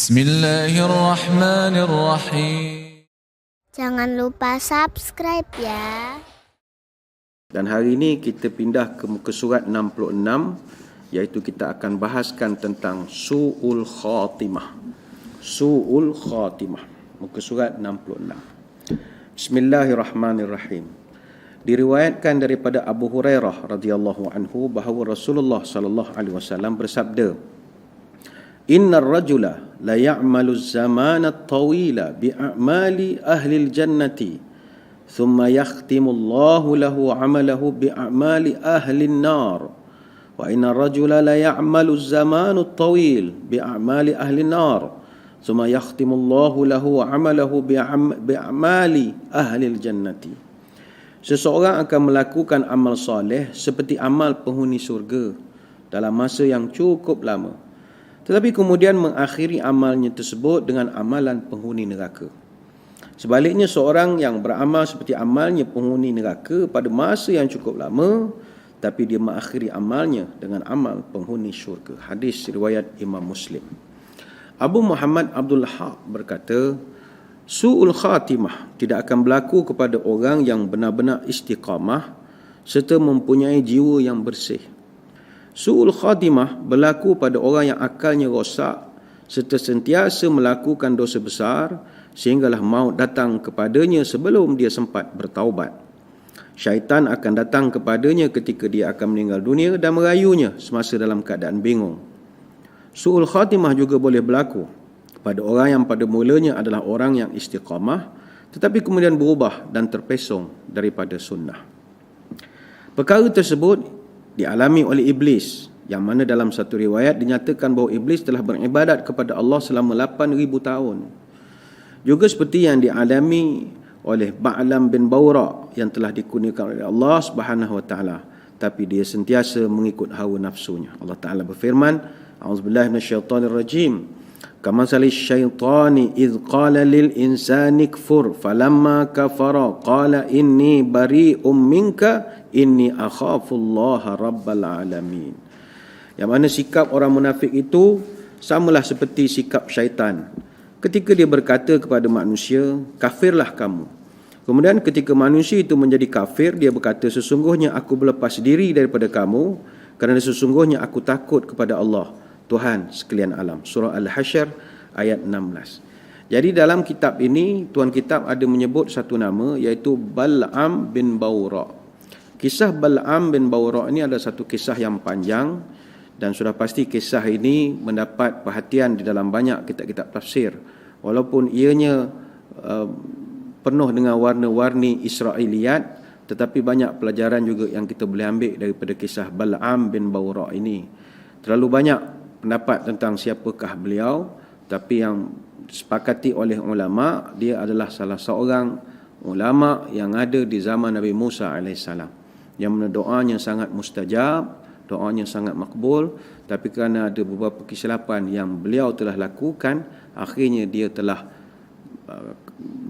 Bismillahirrahmanirrahim. Jangan lupa subscribe ya. Dan hari ini kita pindah ke muka surat 66 iaitu kita akan bahaskan tentang su'ul khatimah. Su'ul khatimah. Muka surat 66. Bismillahirrahmanirrahim. Diriwayatkan daripada Abu Hurairah radhiyallahu anhu bahawa Rasulullah sallallahu alaihi wasallam bersabda, Inna rajula la ya'malu zaman at-tawila bi'amali ahli al-jannati thumma yakhtimu Allahu lahu 'amalahu bi'amali ahli an-nar wa inna rajula la ya'malu zaman at-tawil bi'amali ahli an-nar thumma yakhtimu Allahu lahu 'amalahu bi'amali ahli al-jannati Seseorang akan melakukan amal soleh seperti amal penghuni surga dalam masa yang cukup lama. Tetapi kemudian mengakhiri amalnya tersebut dengan amalan penghuni neraka. Sebaliknya seorang yang beramal seperti amalnya penghuni neraka pada masa yang cukup lama tapi dia mengakhiri amalnya dengan amal penghuni syurga. Hadis riwayat Imam Muslim. Abu Muhammad Abdul Haq berkata, Su'ul khatimah tidak akan berlaku kepada orang yang benar-benar istiqamah serta mempunyai jiwa yang bersih. Su'ul khatimah berlaku pada orang yang akalnya rosak serta sentiasa melakukan dosa besar sehinggalah maut datang kepadanya sebelum dia sempat bertaubat. Syaitan akan datang kepadanya ketika dia akan meninggal dunia dan merayunya semasa dalam keadaan bingung. Su'ul khatimah juga boleh berlaku pada orang yang pada mulanya adalah orang yang istiqamah tetapi kemudian berubah dan terpesong daripada sunnah. Perkara tersebut dialami oleh iblis yang mana dalam satu riwayat dinyatakan bahawa iblis telah beribadat kepada Allah selama 8000 tahun. Juga seperti yang dialami oleh Ba'lam bin Bawra yang telah dikurniakan oleh Allah Subhanahu wa taala tapi dia sentiasa mengikut hawa nafsunya. Allah Taala berfirman, A'udzubillahi minasyaitonir rajim. Kama sali syaitani idh qala lil insani kfur falamma kafara qala inni bari'um minka inni akhafu Allah rabbal alamin. Yang mana sikap orang munafik itu samalah seperti sikap syaitan ketika dia berkata kepada manusia, kafirlah kamu. Kemudian ketika manusia itu menjadi kafir, dia berkata, sesungguhnya aku berlepas diri daripada kamu kerana sesungguhnya aku takut kepada Allah, Tuhan sekalian alam. Surah Al-Hashr ayat 16. Jadi dalam kitab ini, Tuan Kitab ada menyebut satu nama iaitu Bal'am bin Bawra. Kisah Bal'am bin Bawra ini adalah satu kisah yang panjang dan sudah pasti kisah ini mendapat perhatian di dalam banyak kitab-kitab tafsir. Walaupun ianya uh, penuh dengan warna-warni Israiliyat tetapi banyak pelajaran juga yang kita boleh ambil daripada kisah Bal'am bin Bawra ini. Terlalu banyak pendapat tentang siapakah beliau tapi yang disepakati oleh ulama dia adalah salah seorang ulama yang ada di zaman Nabi Musa alaihissalam yang mana doanya sangat mustajab doanya sangat makbul tapi kerana ada beberapa kesilapan yang beliau telah lakukan akhirnya dia telah uh,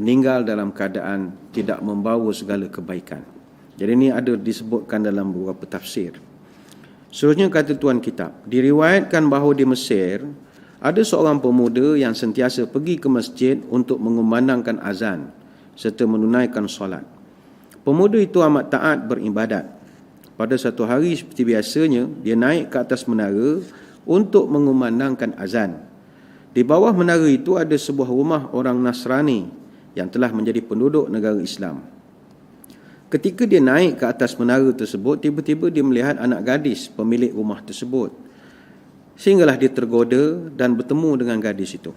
meninggal dalam keadaan tidak membawa segala kebaikan. Jadi ini ada disebutkan dalam beberapa tafsir. Seterusnya kata tuan kitab diriwayatkan bahawa di Mesir ada seorang pemuda yang sentiasa pergi ke masjid untuk mengumandangkan azan serta menunaikan solat pemuda itu amat taat beribadat pada satu hari seperti biasanya dia naik ke atas menara untuk mengumandangkan azan. Di bawah menara itu ada sebuah rumah orang Nasrani yang telah menjadi penduduk negara Islam. Ketika dia naik ke atas menara tersebut, tiba-tiba dia melihat anak gadis pemilik rumah tersebut. Sehinggalah dia tergoda dan bertemu dengan gadis itu.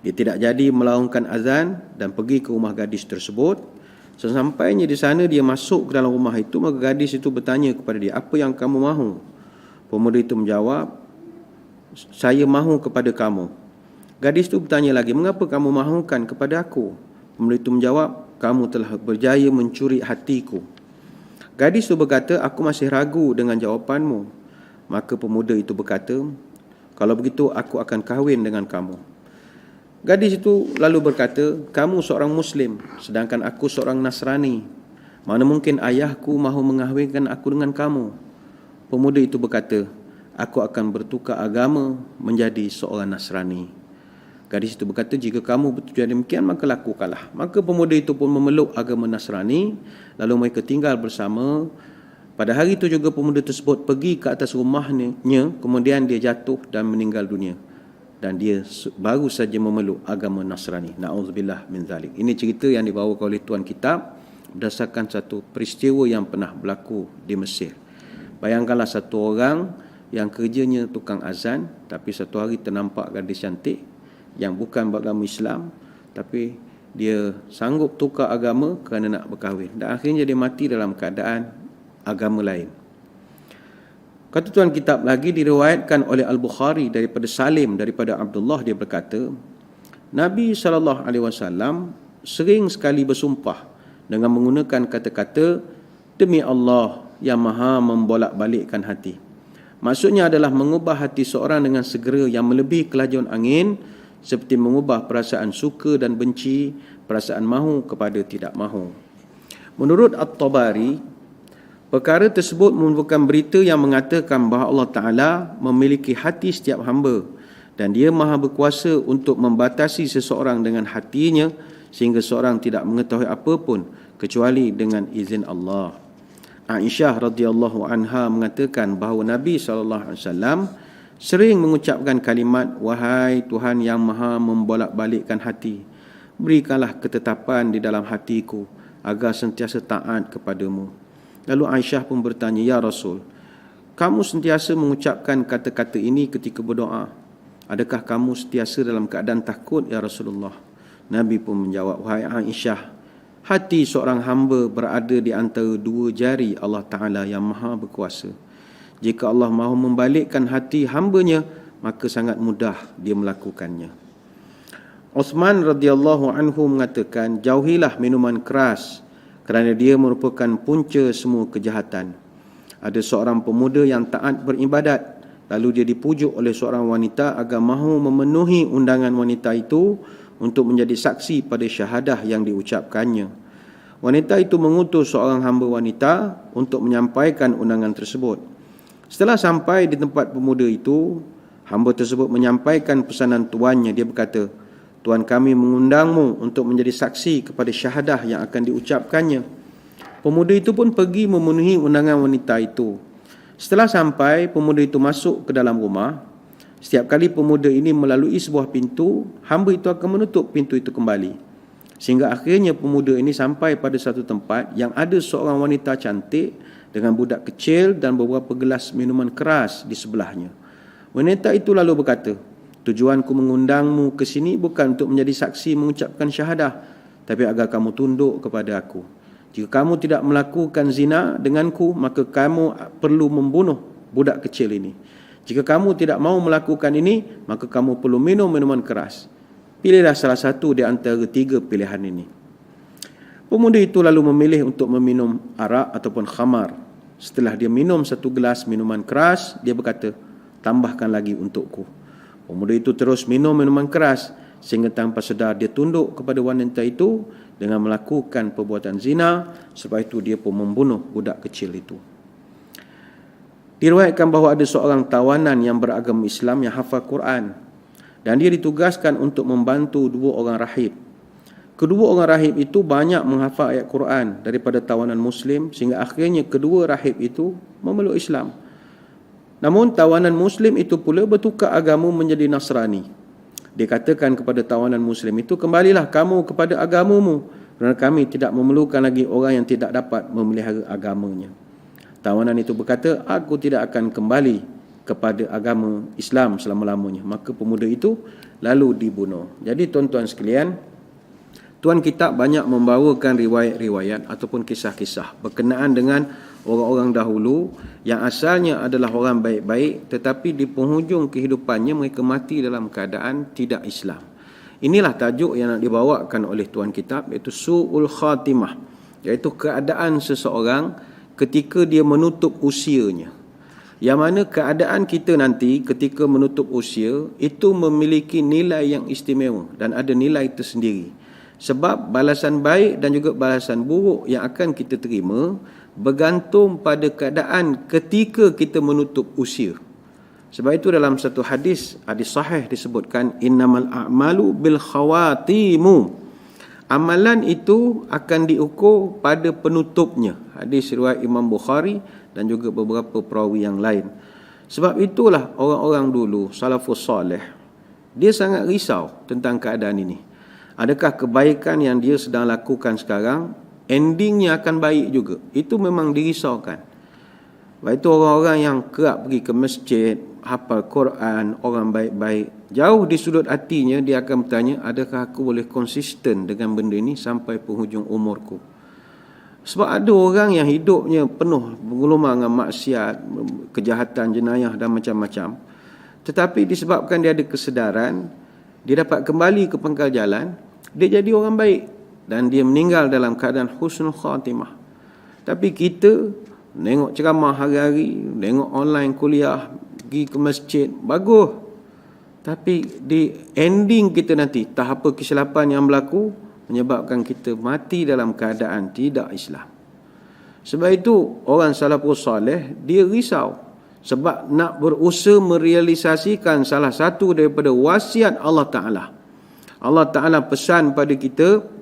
Dia tidak jadi melaungkan azan dan pergi ke rumah gadis tersebut Sesampainya di sana dia masuk ke dalam rumah itu maka gadis itu bertanya kepada dia, "Apa yang kamu mahu?" Pemuda itu menjawab, "Saya mahu kepada kamu." Gadis itu bertanya lagi, "Mengapa kamu mahukan kepada aku?" Pemuda itu menjawab, "Kamu telah berjaya mencuri hatiku." Gadis itu berkata, "Aku masih ragu dengan jawapanmu." Maka pemuda itu berkata, "Kalau begitu aku akan kahwin dengan kamu." Gadis itu lalu berkata, kamu seorang Muslim, sedangkan aku seorang Nasrani. Mana mungkin ayahku mahu mengahwinkan aku dengan kamu? Pemuda itu berkata, aku akan bertukar agama menjadi seorang Nasrani. Gadis itu berkata, jika kamu bertujuan demikian, maka lakukanlah. Maka pemuda itu pun memeluk agama Nasrani, lalu mereka tinggal bersama. Pada hari itu juga pemuda tersebut pergi ke atas rumahnya, kemudian dia jatuh dan meninggal dunia. Dan dia baru saja memeluk agama Nasrani. Na'udzubillah min zalik. Ini cerita yang dibawa oleh Tuan Kitab berdasarkan satu peristiwa yang pernah berlaku di Mesir. Bayangkanlah satu orang yang kerjanya tukang azan, tapi satu hari ternampak gadis cantik, yang bukan beragama Islam tapi dia sanggup tukar agama kerana nak berkahwin dan akhirnya dia mati dalam keadaan agama lain. Kata tuan kitab lagi diriwayatkan oleh Al-Bukhari daripada Salim daripada Abdullah dia berkata Nabi sallallahu alaihi wasallam sering sekali bersumpah dengan menggunakan kata-kata demi Allah yang Maha membolak-balikkan hati. Maksudnya adalah mengubah hati seorang dengan segera yang melebihi kelajuan angin seperti mengubah perasaan suka dan benci, perasaan mahu kepada tidak mahu. Menurut At-Tabari, perkara tersebut merupakan berita yang mengatakan bahawa Allah Ta'ala memiliki hati setiap hamba dan dia maha berkuasa untuk membatasi seseorang dengan hatinya sehingga seorang tidak mengetahui apa pun kecuali dengan izin Allah. Aisyah radhiyallahu anha mengatakan bahawa Nabi sallallahu alaihi wasallam sering mengucapkan kalimat wahai Tuhan yang maha membolak-balikkan hati berikanlah ketetapan di dalam hatiku agar sentiasa taat kepadamu lalu Aisyah pun bertanya ya Rasul kamu sentiasa mengucapkan kata-kata ini ketika berdoa. Adakah kamu sentiasa dalam keadaan takut ya Rasulullah? Nabi pun menjawab wahai Aisyah hati seorang hamba berada di antara dua jari Allah Taala yang maha berkuasa. Jika Allah mahu membalikkan hati hambanya, maka sangat mudah dia melakukannya. Osman radhiyallahu anhu mengatakan, jauhilah minuman keras kerana dia merupakan punca semua kejahatan. Ada seorang pemuda yang taat beribadat, lalu dia dipujuk oleh seorang wanita agar mahu memenuhi undangan wanita itu untuk menjadi saksi pada syahadah yang diucapkannya. Wanita itu mengutus seorang hamba wanita untuk menyampaikan undangan tersebut. Setelah sampai di tempat pemuda itu, hamba tersebut menyampaikan pesanan tuannya. Dia berkata, Tuan kami mengundangmu untuk menjadi saksi kepada syahadah yang akan diucapkannya. Pemuda itu pun pergi memenuhi undangan wanita itu. Setelah sampai, pemuda itu masuk ke dalam rumah. Setiap kali pemuda ini melalui sebuah pintu, hamba itu akan menutup pintu itu kembali. Sehingga akhirnya pemuda ini sampai pada satu tempat yang ada seorang wanita cantik dengan budak kecil dan beberapa gelas minuman keras di sebelahnya. Wanita itu lalu berkata, tujuanku mengundangmu ke sini bukan untuk menjadi saksi mengucapkan syahadah, tapi agar kamu tunduk kepada aku. Jika kamu tidak melakukan zina denganku, maka kamu perlu membunuh budak kecil ini. Jika kamu tidak mau melakukan ini, maka kamu perlu minum minuman keras. Pilihlah salah satu di antara tiga pilihan ini. Pemuda itu lalu memilih untuk meminum arak ataupun khamar. Setelah dia minum satu gelas minuman keras, dia berkata, tambahkan lagi untukku. Pemuda itu terus minum minuman keras sehingga tanpa sedar dia tunduk kepada wanita itu dengan melakukan perbuatan zina. Sebab itu dia pun membunuh budak kecil itu. Diriwayatkan bahawa ada seorang tawanan yang beragama Islam yang hafal Quran dan dia ditugaskan untuk membantu dua orang rahib Kedua orang rahib itu banyak menghafal ayat Quran daripada tawanan Muslim sehingga akhirnya kedua rahib itu memeluk Islam. Namun tawanan Muslim itu pula bertukar agama menjadi Nasrani. Dia katakan kepada tawanan Muslim itu, kembalilah kamu kepada agamamu kerana kami tidak memerlukan lagi orang yang tidak dapat memelihara agamanya. Tawanan itu berkata, aku tidak akan kembali kepada agama Islam selama-lamanya. Maka pemuda itu lalu dibunuh. Jadi tuan-tuan sekalian, Tuan kita banyak membawakan riwayat-riwayat ataupun kisah-kisah berkenaan dengan orang-orang dahulu yang asalnya adalah orang baik-baik tetapi di penghujung kehidupannya mereka mati dalam keadaan tidak Islam. Inilah tajuk yang nak dibawakan oleh tuan kitab iaitu su'ul khatimah iaitu keadaan seseorang ketika dia menutup usianya. Yang mana keadaan kita nanti ketika menutup usia itu memiliki nilai yang istimewa dan ada nilai tersendiri. Sebab balasan baik dan juga balasan buruk yang akan kita terima bergantung pada keadaan ketika kita menutup usia. Sebab itu dalam satu hadis, hadis sahih disebutkan innamal a'malu bil khawatimu. Amalan itu akan diukur pada penutupnya. Hadis riwayat Imam Bukhari dan juga beberapa perawi yang lain. Sebab itulah orang-orang dulu, salafus soleh, dia sangat risau tentang keadaan ini. Adakah kebaikan yang dia sedang lakukan sekarang, endingnya akan baik juga. Itu memang dirisaukan. Sebab itu orang-orang yang kerap pergi ke masjid, hafal Quran, orang baik-baik, jauh di sudut hatinya dia akan bertanya, adakah aku boleh konsisten dengan benda ini sampai penghujung umurku? Sebab ada orang yang hidupnya penuh bergelumang dengan maksiat, kejahatan, jenayah dan macam-macam. Tetapi disebabkan dia ada kesedaran, dia dapat kembali ke pangkal jalan, dia jadi orang baik dan dia meninggal dalam keadaan husnul khatimah. Tapi kita tengok ceramah hari-hari, tengok online kuliah, pergi ke masjid, bagus. Tapi di ending kita nanti, tahap apa kesilapan yang berlaku, menyebabkan kita mati dalam keadaan tidak Islam. Sebab itu orang salafus salih dia risau sebab nak berusaha merealisasikan salah satu daripada wasiat Allah Taala. Allah Taala pesan pada kita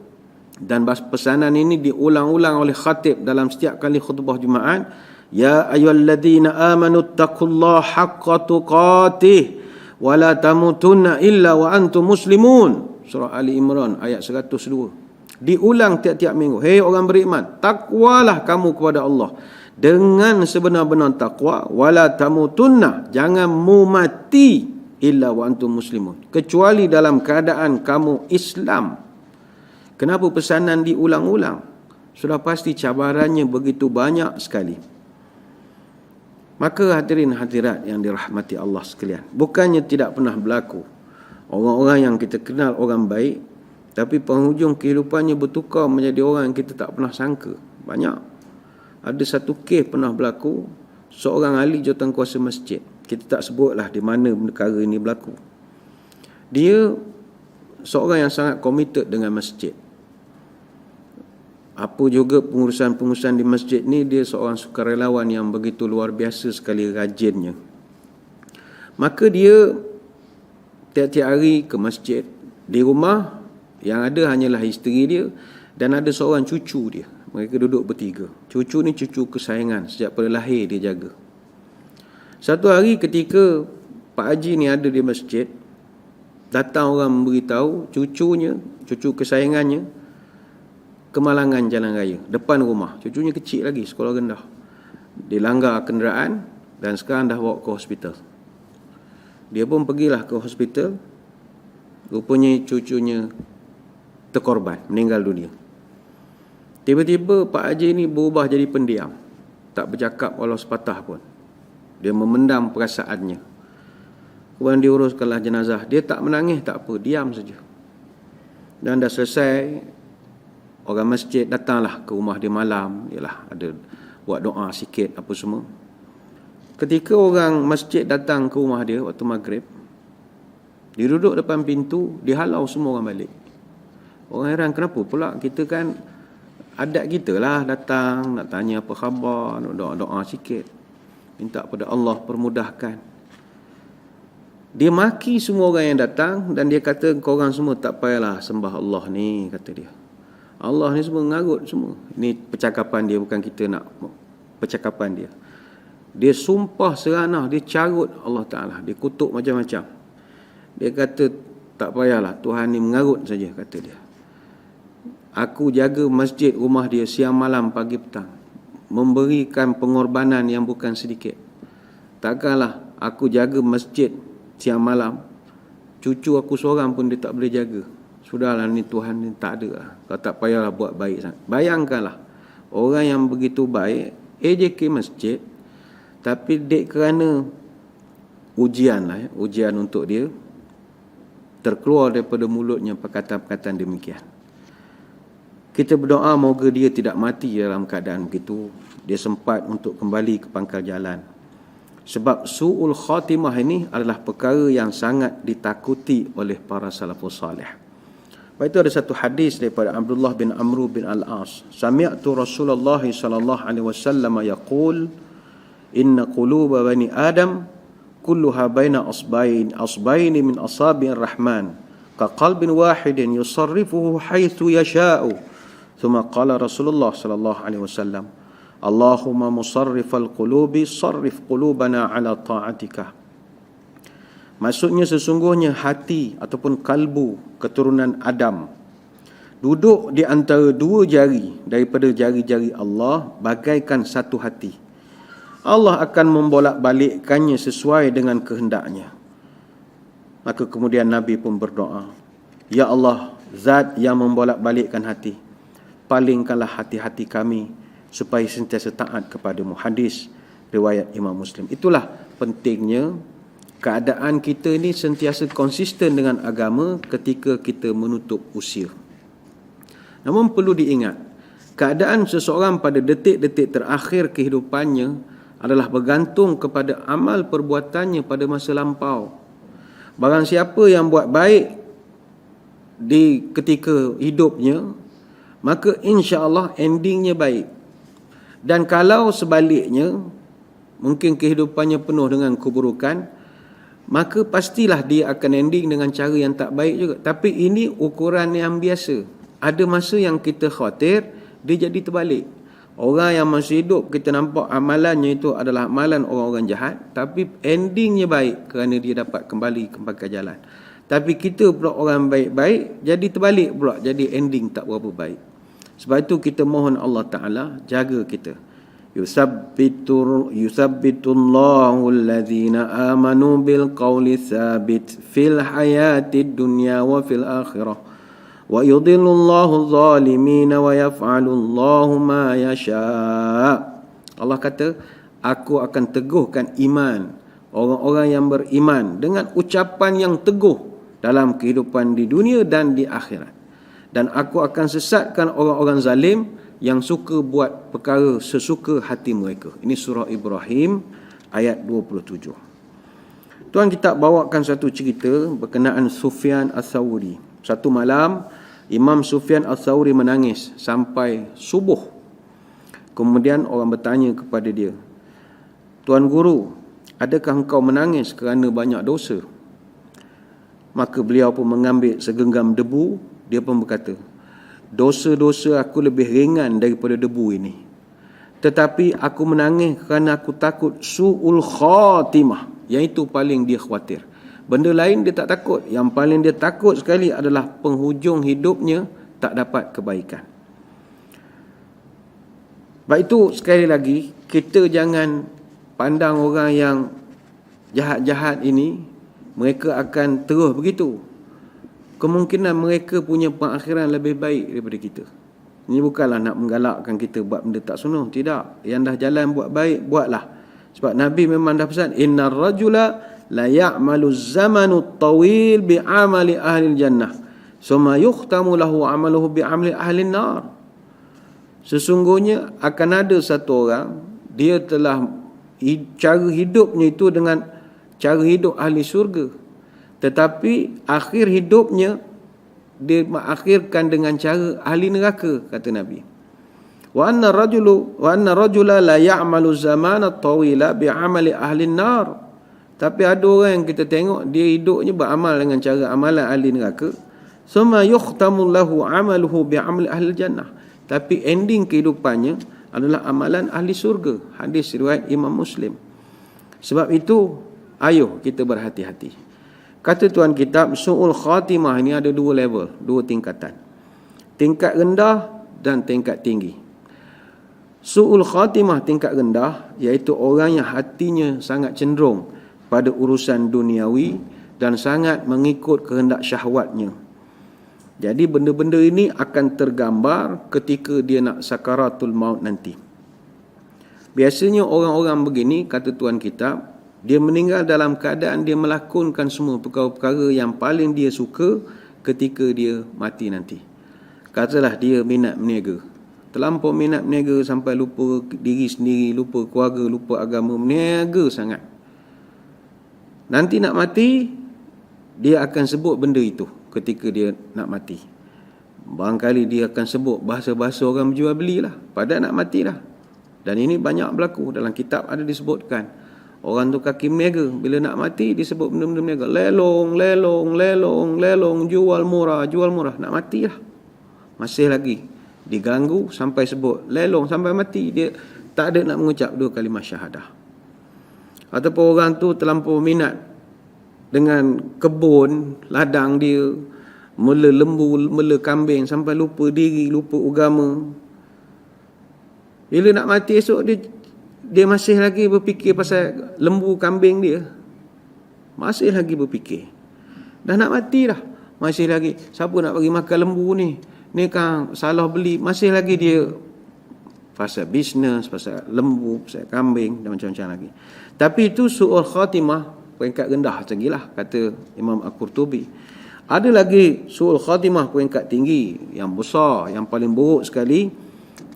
dan pesanan ini diulang-ulang oleh khatib dalam setiap kali khutbah Jumaat, ya ayyuhalladzina amanu taqullaha haqqa tuqatih wa la tamutunna illa wa antum muslimun. Surah Ali Imran ayat 102 diulang tiap-tiap minggu. Hei orang beriman takwalah kamu kepada Allah. Dengan sebenar-benar takwa wala tamutunna jangan mu mati illa wa antum muslimun. Kecuali dalam keadaan kamu Islam kenapa pesanan diulang-ulang sudah pasti cabarannya begitu banyak sekali maka hadirin hadirat yang dirahmati Allah sekalian bukannya tidak pernah berlaku Orang-orang yang kita kenal orang baik tapi penghujung kehidupannya bertukar menjadi orang yang kita tak pernah sangka. Banyak. Ada satu kes pernah berlaku seorang ahli jawatan kuasa masjid. Kita tak sebutlah di mana perkara ini berlaku. Dia seorang yang sangat committed dengan masjid. Apa juga pengurusan-pengurusan di masjid ni dia seorang sukarelawan yang begitu luar biasa sekali rajinnya. Maka dia tiap-tiap hari ke masjid di rumah yang ada hanyalah isteri dia dan ada seorang cucu dia. Mereka duduk bertiga. Cucu ni cucu kesayangan sejak pada lahir dia jaga. Satu hari ketika Pak Haji ni ada di masjid datang orang memberitahu cucunya cucu kesayangannya kemalangan jalan raya depan rumah cucunya kecil lagi sekolah rendah dilanggar kenderaan dan sekarang dah bawa ke hospital dia pun pergilah ke hospital. Rupanya cucunya terkorban, meninggal dunia. Tiba-tiba Pak Haji ini berubah jadi pendiam. Tak bercakap walau sepatah pun. Dia memendam perasaannya. Kemudian diuruskanlah jenazah. Dia tak menangis, tak apa. Diam saja. Dan dah selesai, orang masjid datanglah ke rumah dia malam. Yalah, ada buat doa sikit apa semua. Ketika orang masjid datang ke rumah dia waktu maghrib, dia duduk depan pintu, dihalau semua orang balik. Orang heran kenapa pula kita kan adat kita lah datang nak tanya apa khabar, nak doa-doa sikit. Minta pada Allah permudahkan. Dia maki semua orang yang datang dan dia kata korang semua tak payahlah sembah Allah ni kata dia. Allah ni semua ngarut semua. Ini percakapan dia bukan kita nak percakapan dia. Dia sumpah seranah, dia carut Allah Ta'ala. Dia kutuk macam-macam. Dia kata, tak payahlah, Tuhan ni mengarut saja, kata dia. Aku jaga masjid rumah dia siang malam, pagi petang. Memberikan pengorbanan yang bukan sedikit. Takkanlah aku jaga masjid siang malam, cucu aku seorang pun dia tak boleh jaga. Sudahlah ni Tuhan ni tak ada lah. Kau tak payahlah buat baik sangat. Bayangkanlah, orang yang begitu baik, AJK masjid, tapi dek kerana ujian lah ya, ujian untuk dia terkeluar daripada mulutnya perkataan-perkataan demikian. Kita berdoa moga dia tidak mati dalam keadaan begitu. Dia sempat untuk kembali ke pangkal jalan. Sebab su'ul khatimah ini adalah perkara yang sangat ditakuti oleh para salafus salih. Baik itu ada satu hadis daripada Abdullah bin Amru bin Al-As. Sami'tu Rasulullah sallallahu alaihi wasallam yaqul inna quluba bani adam kulluha baina asbain asbaini min asabi'ir rahman ka qalbin wahidin yusarrifuhu haitsu yasha'u thumma qala rasulullah sallallahu alaihi wasallam Allahumma musarrifal qulubi sarrif qulubana ala ta'atika Maksudnya sesungguhnya hati ataupun kalbu keturunan Adam duduk di antara dua jari daripada jari-jari Allah bagaikan satu hati. Allah akan membolak-balikkannya sesuai dengan kehendaknya. Maka kemudian Nabi pun berdoa, Ya Allah, zat yang membolak-balikkan hati, palingkanlah hati-hati kami supaya sentiasa taat kepadamu. Hadis riwayat Imam Muslim. Itulah pentingnya keadaan kita ini sentiasa konsisten dengan agama ketika kita menutup usia. Namun perlu diingat, keadaan seseorang pada detik-detik terakhir kehidupannya adalah bergantung kepada amal perbuatannya pada masa lampau. Barang siapa yang buat baik di ketika hidupnya, maka insya-Allah endingnya baik. Dan kalau sebaliknya, mungkin kehidupannya penuh dengan keburukan, maka pastilah dia akan ending dengan cara yang tak baik juga. Tapi ini ukuran yang biasa. Ada masa yang kita khawatir dia jadi terbalik. Orang yang masih hidup kita nampak amalannya itu adalah amalan orang-orang jahat. Tapi endingnya baik kerana dia dapat kembali ke jalan. Tapi kita pula orang baik-baik jadi terbalik pula. Jadi ending tak berapa baik. Sebab itu kita mohon Allah Taala jaga kita yusabbitur yusabbitullahu alladhina amanu bil qawli thabit fil hayatid dunya wa fil akhirah. Wa yudhillu allahu adh-dhalimin wa yaf'alu allahu ma yasha. Allah kata aku akan teguhkan iman orang-orang yang beriman dengan ucapan yang teguh dalam kehidupan di dunia dan di akhirat. Dan aku akan sesatkan orang-orang zalim yang suka buat perkara sesuka hati mereka ini surah Ibrahim ayat 27 Tuan kita bawakan satu cerita berkenaan Sufyan As-Sawri satu malam Imam Sufyan Al-Thawri menangis sampai subuh. Kemudian orang bertanya kepada dia, Tuan Guru, adakah engkau menangis kerana banyak dosa? Maka beliau pun mengambil segenggam debu, dia pun berkata, dosa-dosa aku lebih ringan daripada debu ini. Tetapi aku menangis kerana aku takut su'ul khatimah. Yang itu paling dia khawatir. Benda lain dia tak takut. Yang paling dia takut sekali adalah penghujung hidupnya tak dapat kebaikan. Sebab itu sekali lagi kita jangan pandang orang yang jahat-jahat ini mereka akan terus begitu. Kemungkinan mereka punya pengakhiran lebih baik daripada kita. Ini bukanlah nak menggalakkan kita buat benda tak sunuh. Tidak. Yang dah jalan buat baik, buatlah. Sebab Nabi memang dah pesan. Inna rajula la ya'malu zamanu tawil bi amali ahli jannah summa yukhtamu lahu amaluhu bi amali ahli nar sesungguhnya akan ada satu orang dia telah cara hidupnya itu dengan cara hidup ahli syurga tetapi akhir hidupnya dia mengakhirkan dengan cara ahli neraka kata nabi wa anna rajulu wa anna rajula la ya'malu zamana tawila bi amali ahli nar tapi ada orang yang kita tengok dia hidupnya beramal dengan cara amalan ahli neraka. Suma yukhtamu lahu amaluhu bi amali ahli jannah. Tapi ending kehidupannya adalah amalan ahli surga. Hadis riwayat Imam Muslim. Sebab itu ayo kita berhati-hati. Kata tuan kitab su'ul khatimah ini ada dua level, dua tingkatan. Tingkat rendah dan tingkat tinggi. Su'ul khatimah tingkat rendah iaitu orang yang hatinya sangat cenderung pada urusan duniawi dan sangat mengikut kehendak syahwatnya. Jadi benda-benda ini akan tergambar ketika dia nak sakaratul maut nanti. Biasanya orang-orang begini, kata Tuan Kitab, dia meninggal dalam keadaan dia melakonkan semua perkara-perkara yang paling dia suka ketika dia mati nanti. Katalah dia minat meniaga. Terlampau minat meniaga sampai lupa diri sendiri, lupa keluarga, lupa agama. Meniaga sangat. Nanti nak mati, dia akan sebut benda itu ketika dia nak mati. Barangkali dia akan sebut bahasa-bahasa orang berjual beli lah. Pada nak mati lah. Dan ini banyak berlaku dalam kitab ada disebutkan. Orang tu kaki meniaga. Bila nak mati, disebut benda-benda meniaga. Lelong, lelong, lelong, lelong, jual murah, jual murah. Nak mati lah. Masih lagi. Diganggu sampai sebut. Lelong sampai mati. Dia tak ada nak mengucap dua kalimah syahadah. Ataupun orang tu terlampau minat dengan kebun, ladang dia, mula lembu, mula kambing sampai lupa diri, lupa agama. Bila nak mati esok dia dia masih lagi berfikir pasal lembu kambing dia. Masih lagi berfikir. Dah nak mati dah. Masih lagi siapa nak bagi makan lembu ni? Ni kan salah beli. Masih lagi dia pasal bisnes, pasal lembu, pasal kambing dan macam-macam lagi. Tapi itu su'ul khatimah peringkat rendah lagi lah kata Imam Al-Qurtubi. Ada lagi su'ul khatimah peringkat tinggi yang besar, yang paling buruk sekali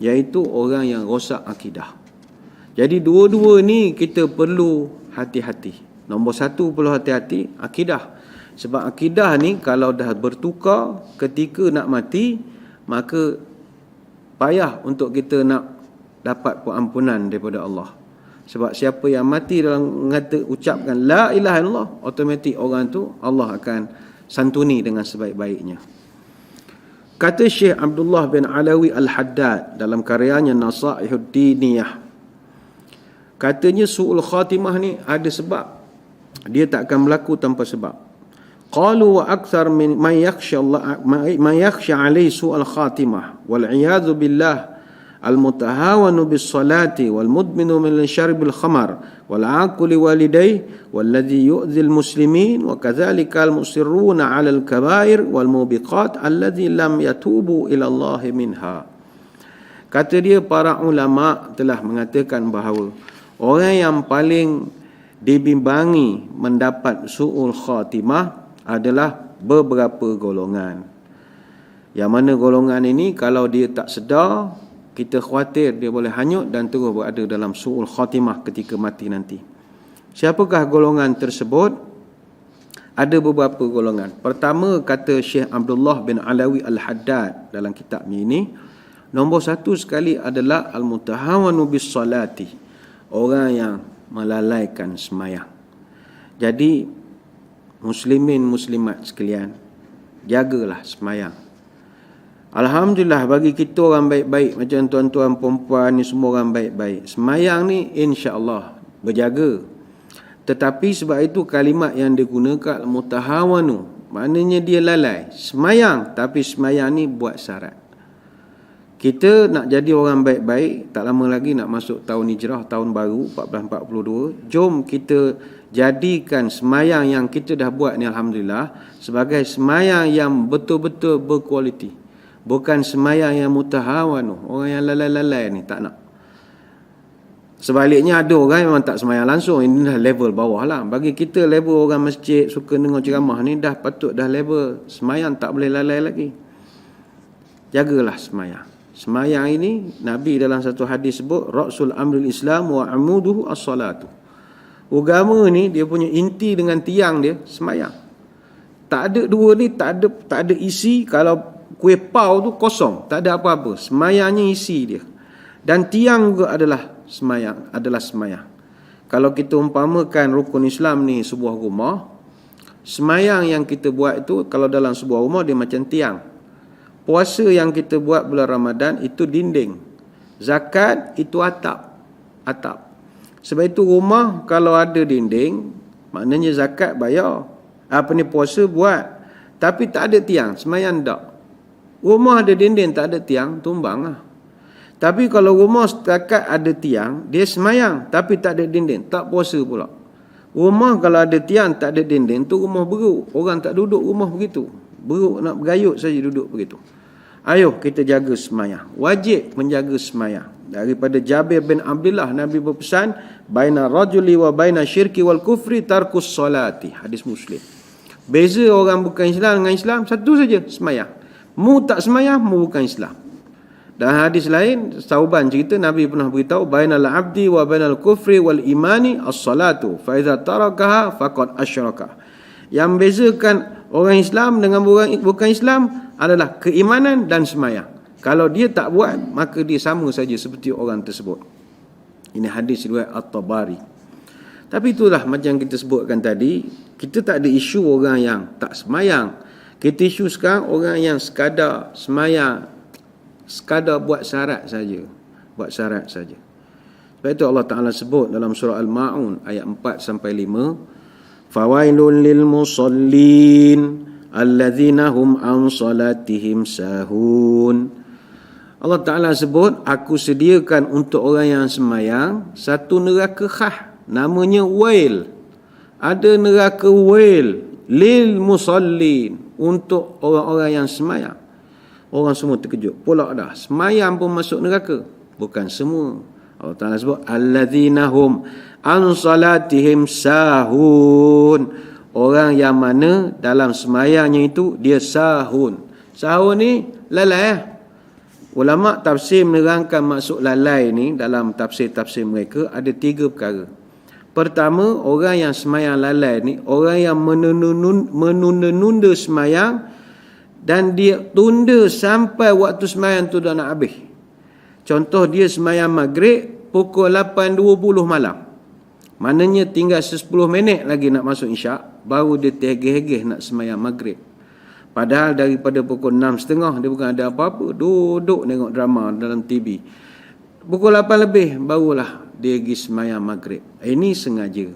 iaitu orang yang rosak akidah. Jadi dua-dua ni kita perlu hati-hati. Nombor satu perlu hati-hati akidah. Sebab akidah ni kalau dah bertukar ketika nak mati maka payah untuk kita nak dapat pengampunan daripada Allah. Sebab siapa yang mati dalam mengata ucapkan la ilaha illallah, automatik orang tu Allah akan santuni dengan sebaik-baiknya. Kata Syekh Abdullah bin Alawi Al-Haddad dalam karyanya Nasaihud Diniyah Katanya su'ul khatimah ni ada sebab. Dia tak akan berlaku tanpa sebab. Qalu wa akthar min man yakhsha Allah man yakhsha alayhi su'al khatimah wal iyadhu billah al mutahawanu bis salati wal mudminu min syarb al khamar wal aquli walidayhi والذي يؤذي المسلمين وكذلك المصرون على الكبائر والموبقات الذي لم يتوبوا إلى الله منها kata dia para ulama telah mengatakan bahawa orang yang paling dibimbangi mendapat su'ul khatimah adalah beberapa golongan. Yang mana golongan ini kalau dia tak sedar, kita khawatir dia boleh hanyut dan terus berada dalam su'ul khatimah ketika mati nanti. Siapakah golongan tersebut? Ada beberapa golongan. Pertama kata Syekh Abdullah bin Alawi Al-Haddad dalam kitab ini, nombor satu sekali adalah Al-Mutahawanu bis salati. Orang yang melalaikan semayang. Jadi muslimin muslimat sekalian jagalah semayang. Alhamdulillah bagi kita orang baik-baik macam tuan-tuan perempuan ni semua orang baik-baik. Semayang ni insya-Allah berjaga. Tetapi sebab itu kalimat yang digunakan mutahawanu maknanya dia lalai. Semayang tapi semayang ni buat syarat kita nak jadi orang baik-baik tak lama lagi nak masuk tahun hijrah tahun baru 1442 jom kita jadikan semayang yang kita dah buat ni Alhamdulillah sebagai semayang yang betul-betul berkualiti. Bukan semayang yang mutahawan orang yang lalai-lalai ni tak nak. Sebaliknya ada orang memang tak semayang langsung ini dah level bawah lah. Bagi kita level orang masjid suka dengar ceramah ni dah patut dah level semayang tak boleh lalai lagi. Jagalah semayang Semayang ini Nabi dalam satu hadis sebut Rasul amrul Islam wa amuduhu as-salatu. Agama ni dia punya inti dengan tiang dia semayang. Tak ada dua ni tak ada tak ada isi kalau kuih pau tu kosong, tak ada apa-apa. Semayangnya isi dia. Dan tiang juga adalah semayang, adalah semayang. Kalau kita umpamakan rukun Islam ni sebuah rumah, semayang yang kita buat itu kalau dalam sebuah rumah dia macam tiang. Puasa yang kita buat bulan Ramadan itu dinding. Zakat itu atap. Atap. Sebab itu rumah kalau ada dinding, maknanya zakat bayar. Apa ni puasa buat. Tapi tak ada tiang, semayan tak. Rumah ada dinding, tak ada tiang, tumbang lah. Tapi kalau rumah setakat ada tiang, dia semayang. Tapi tak ada dinding, tak puasa pula. Rumah kalau ada tiang, tak ada dinding, tu rumah beruk. Orang tak duduk rumah begitu. Beruk nak bergayut saja duduk begitu. Ayo kita jaga semayang. Wajib menjaga semayang. Daripada Jabir bin Abdullah Nabi berpesan, baina rajuli wa baina syirki wal kufri tarkus salati. Hadis Muslim. Beza orang bukan Islam dengan Islam satu saja, semayang. Mu tak semayang, mu bukan Islam. Dan hadis lain, Sauban cerita Nabi pernah beritahu bainal abdi wa bainal kufri wal imani as-salatu. Fa iza tarakaha faqad asyraka. Yang bezakan orang Islam dengan orang bukan Islam adalah keimanan dan semayang. Kalau dia tak buat, maka dia sama saja seperti orang tersebut. Ini hadis riwayat At-Tabari. Tapi itulah macam kita sebutkan tadi, kita tak ada isu orang yang tak semayang. Kita isu sekarang orang yang sekadar semayang, sekadar buat syarat saja. Buat syarat saja. Sebab itu Allah Ta'ala sebut dalam surah Al-Ma'un ayat 4 sampai 5. Fawailun lil musallin alladzina hum an salatihim sahun. Allah Ta'ala sebut, aku sediakan untuk orang yang semayang satu neraka khah. Namanya wail. Ada neraka wail. Lil musallin. Untuk orang-orang yang semayang. Orang semua terkejut. Pula dah. Semayang pun masuk neraka. Bukan semua. Allah Ta'ala sebut, Alladzina hum an salatihim sahun. Orang yang mana dalam semayangnya itu, dia sahun. Sahun ni lalai ya. Ulama tafsir menerangkan maksud lalai ni dalam tafsir-tafsir mereka ada tiga perkara. Pertama, orang yang semayang lalai ni, orang yang menunda-nunda semayang dan dia tunda sampai waktu semayang tu dah nak habis. Contoh dia semayang maghrib pukul 8.20 malam. Maknanya tinggal 10 minit lagi nak masuk isyak, baru dia tergeh-geh nak semayang maghrib. Padahal daripada pukul 6.30 dia bukan ada apa-apa. Duduk tengok drama dalam TV. Pukul 8 lebih barulah dia pergi semayang maghrib. Ini sengaja.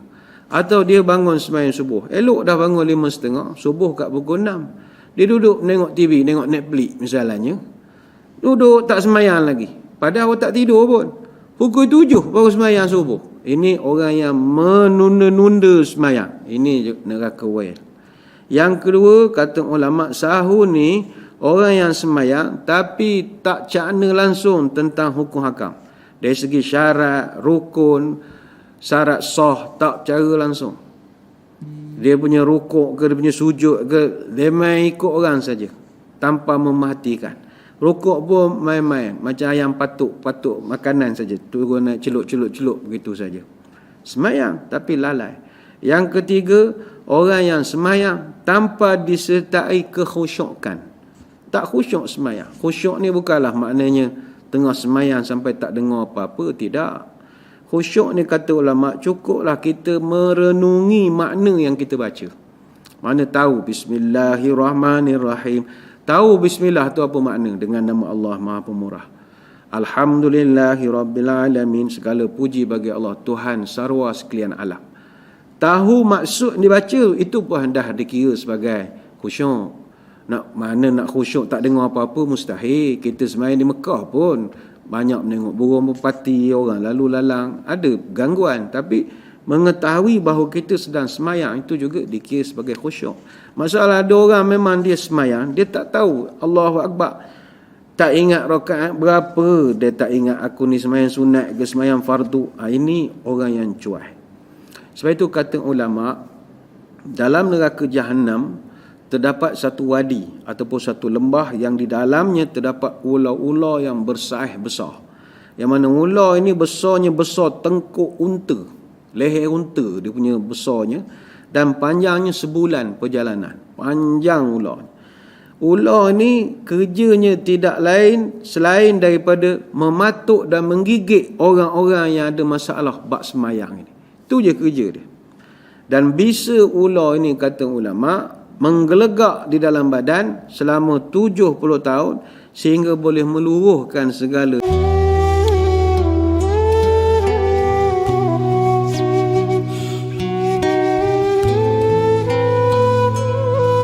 Atau dia bangun semayang subuh. Elok dah bangun 5.30. Subuh kat pukul 6. Dia duduk tengok TV, tengok Netflix misalnya. Duduk tak semayang lagi. Padahal tak tidur pun. Pukul 7 baru semayang subuh. Ini orang yang menunda-nunda semayang. Ini neraka wail. Yang kedua, kata ulama sahun ni orang yang semayang tapi tak cakna langsung tentang hukum hakam. Dari segi syarat, rukun, syarat sah tak cara langsung. Dia punya rukuk ke dia punya sujud ke dia main ikut orang saja tanpa memerhatikan. Rukuk pun main-main macam ayam patuk, patuk makanan saja. Turun naik celup-celup-celup begitu saja. Semayang tapi lalai. Yang ketiga, orang yang semayang tanpa disertai kekhusyukan. Tak khusyuk semayang. Khusyuk ni bukanlah maknanya tengah semayang sampai tak dengar apa-apa. Tidak. Khusyuk ni kata ulama cukuplah kita merenungi makna yang kita baca. Mana tahu bismillahirrahmanirrahim. Tahu bismillah tu apa makna? Dengan nama Allah Maha Pemurah. Alhamdulillahirrabbilalamin. Segala puji bagi Allah Tuhan sarwa sekalian alam. Tahu maksud dibaca itu pun dah dikira sebagai khusyuk. Nak mana nak khusyuk tak dengar apa-apa mustahil. Kita semayang di Mekah pun banyak menengok burung merpati orang lalu lalang. Ada gangguan tapi mengetahui bahawa kita sedang semayang itu juga dikira sebagai khusyuk. Masalah ada orang memang dia semayang dia tak tahu. Allahu Akbar. Tak ingat rakaat berapa dia tak ingat aku ni semayang sunat ke semayang fardu. Ha, ini orang yang cuai. Sebab itu kata ulama dalam neraka jahanam terdapat satu wadi ataupun satu lembah yang di dalamnya terdapat ular-ular yang bersaiz besar. Yang mana ular ini besarnya besar tengkuk unta, leher unta dia punya besarnya dan panjangnya sebulan perjalanan. Panjang ular. Ular ni kerjanya tidak lain selain daripada mematuk dan menggigit orang-orang yang ada masalah bak semayang ini. Itu je kerja dia. Dan bisa ular ini kata ulama menggelegak di dalam badan selama 70 tahun sehingga boleh meluruhkan segala